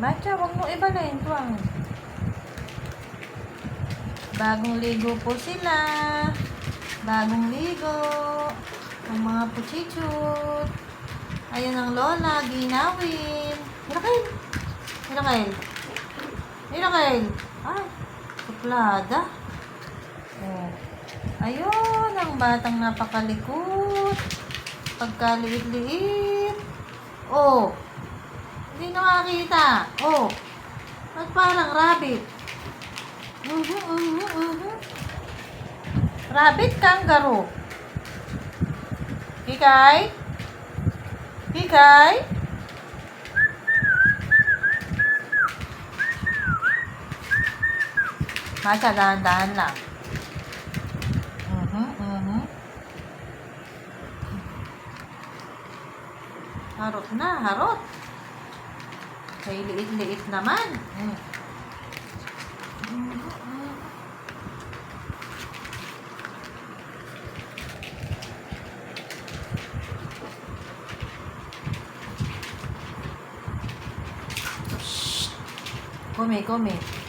Bacha, wag mo ibalayin, tuwang. Bagong ligo po sila. Bagong ligo. Ang mga puchichut. Ayun ang lola, ginawin. Hirakail. Hirakail. Hirakail. Ay, suplada. Oh. Ayun, ang batang napakalikot. Pagkaliit-liit. Oh. Hindi nakakita. Oh. Ba't parang rabbit? Mhm, mhm, mhm. Rabbit kangaroo. Hikay? Hikay? Masya, dahan-dahan lang. Harot na, harot. Kay liit-liit naman. Mm. Mhm, mhm. Come, come.